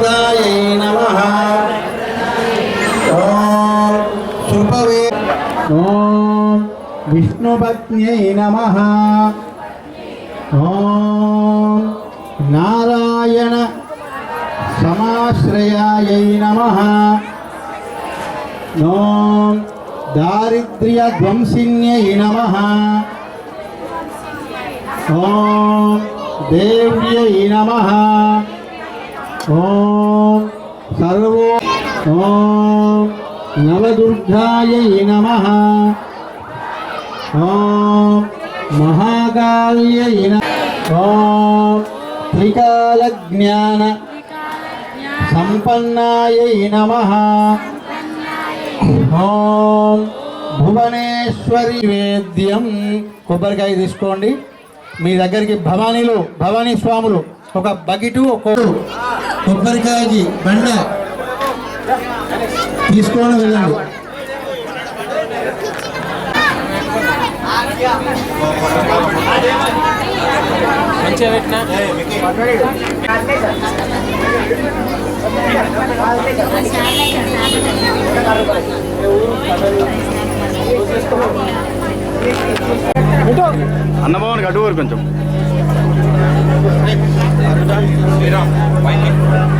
శుభప్రదాయై నమ. శృపవే శుభవే. ఓం విష్ణుపత్న్యై నమః. ఓం నారాయణ సమాశ్రయాయ నమ. ఓం దారిద్ర్యధ్వంసిన్యై నమ. ఓం దేవ్యై నమ. ఓం సర్వో ఓం నవదుర్గాయ నమః ఓం మహాకాళ్యై నమః ఓం త్రికాలజ్ఞాన సంపన్నాయ నమః ఓం భువనేశ్వరి వేద్యం కొబ్బరికాయ తీసుకోండి. మీ దగ్గరికి భవానీలు భవానీ స్వాములు ఒక బకెటు ఒక కొబ్బరికాయకి బండ తీసుకొని వెళ్ళండి. మంచిగా అడ్డు అన్నభవన్ అటు Bye.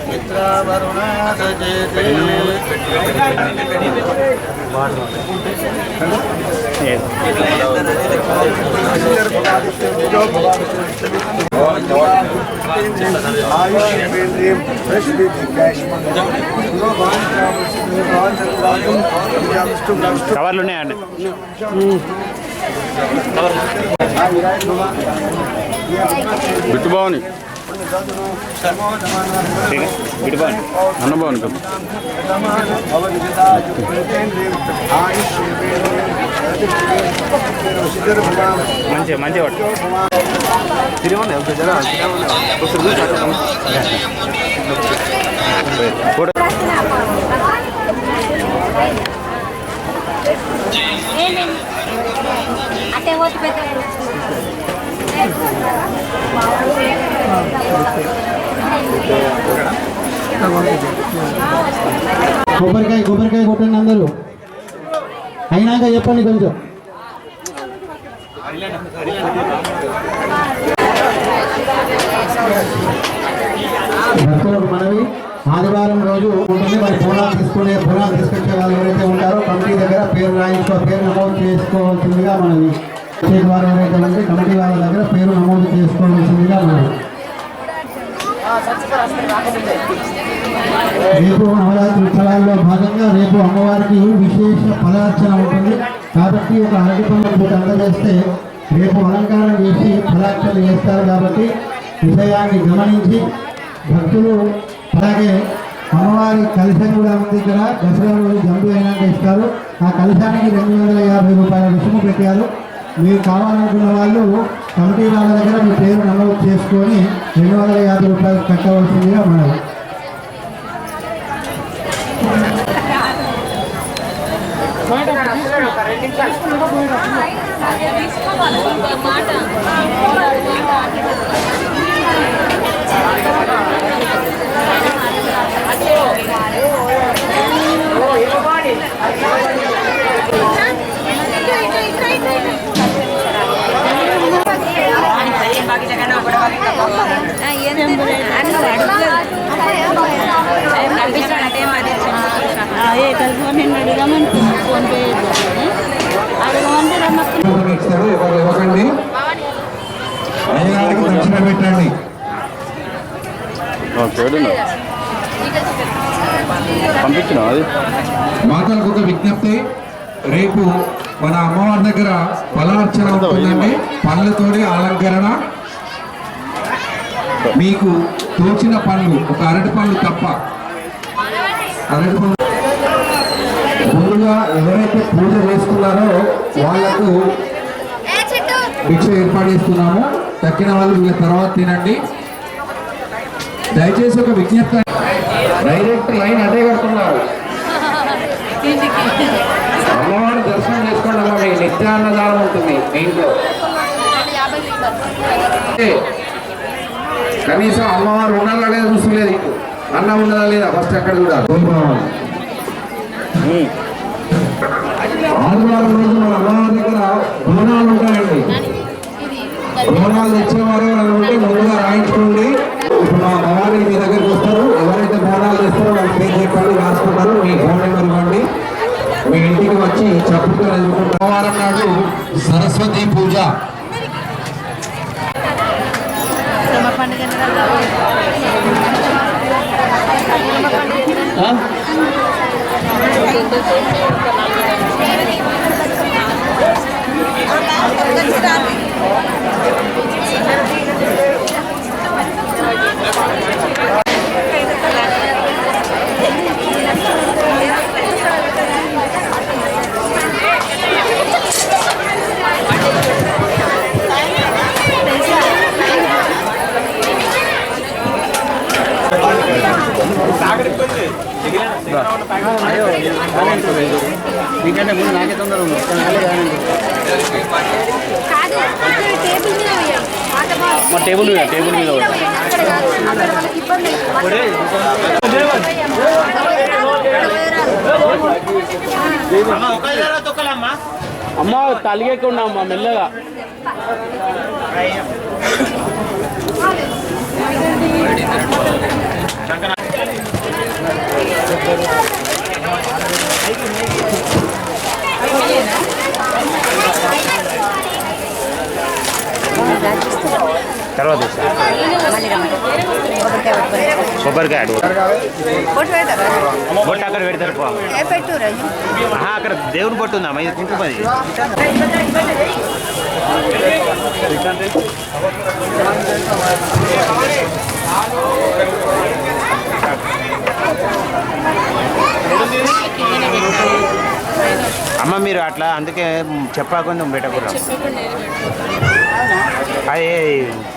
కవర్లు ఉన్నాయండి బిట్టు బిట్టుభవని అన్నభవన్ కదా మంచిగా మంచిగా పట్టు ఫోటో అటే పెద్ద కొబ్బరికాయ కొబ్బరికాయ కొట్టండి అందరూ. అయినాక చెప్పండి కొంచెం. భక్తులకు మనవి. ఆదివారం రోజు ఉంటుంది. మరి పొలాలు తీసుకునే పొలాలు తీసుకొచ్చే వాళ్ళు ఎవరైతే ఉంటారో కమిటీ దగ్గర పేరు రాయించుకో పేరు నమోదు చేసుకోవాల్సిందిగా మనవి. వచ్చే వారు ఎవరైతే ఉంటే కమిటీ వాళ్ళ దగ్గర పేరు నమోదు చేసుకోవాల్సిందిగా మనవి రేపు నవరాత్రి ఉత్సవాల్లో భాగంగా రేపు అమ్మవారికి విశేష ఫలార్చన ఉంటుంది. కాబట్టి ఒక అరటి పండు అందజేస్తే రేపు అలంకారం చేసి ఫలార్చన చేస్తారు కాబట్టి విషయాన్ని గమనించి భక్తులు అలాగే అమ్మవారి కలశం కూడా ఉంది ఇక్కడ. దసరా రోజు జంబు అయినాక ఇస్తారు. ఆ కలశానికి రెండు వందల యాభై రూపాయల రుసుము పెట్టారు. మీరు కావాలనుకున్న వాళ్ళు కమిటీ వాళ్ళ దగ్గర మీ పేరు నమోదు చేసుకొని రెండు వందల యాభై రూపాయలు కట్టవలసిందిగా మనం మాట. పంపించిన అది? మాతలకు ఒక విజ్ఞప్తి. రేపు మన అమ్మవారి దగ్గర ఫలార్చన ఉంటుందండి. పళ్ళతోనే అలంకరణ. మీకు తోచిన పళ్ళు ఒక అరటి పళ్ళు తప్ప. అరటి పళ్ళు. ముందుగా ఎవరైతే పూజ చేసుకున్నారో వాళ్ళకు భిక్ష ఏర్పాటు చేస్తున్నాము. తక్కిన వాళ్ళు వీళ్ళ తర్వాత తినండి. దయచేసి ఒక విజ్ఞప్తి. డైరెక్ట్ లైన్ అదే కడుతున్నారు. అమ్మవారి దర్శనం చేసుకోండి అమ్మ మీ నిత్యాన్నదానం ఉంటుంది మీ ఇంట్లో. ఏ, కనీసం అమ్మవారు ఉన్నారా లేదా చూసుకోలేదు ఇటు అన్నం ఉన్నదా లేదా ఫస్ట్ అక్కడ చూడాలి. కోరుకోవాలి ఆదివారం రోజు మన అమ్మవారి దగ్గర బోనాలు ఉంటాయండి. బోనాలు ఉంటే ముందుగా రాయించుకోండి. మా అమ్మవారి మీ దగ్గరికి వస్తారు. ఎవరైతే బోనాలు తెస్తారో వాళ్ళ పేరు చెప్పండి రాసుకుంటారు. మీ ఫోన్ నెంబర్ ఇవ్వండి. మీ ఇంటికి వచ్చి ఎదుర్కొంటారు సోమవారం నాడు సరస్వతి పూజ. పండుగ మీకంటే ముందు నాకే తొందర ఉంది. మా టేబుల్ మీద టేబుల్ మీద. అమ్మ తలిగకుండా అమ్మ మెల్లగా తర్వాత కొబ్బరికాయ బొట్టు అక్కడ పెడతారు అక్కడ దేవుని బొట్టు ఉందా ఇది కుంకుమది అమ్మ మీరు అట్లా అందుకే చెప్పకుండా పెట్టకూడదు అదే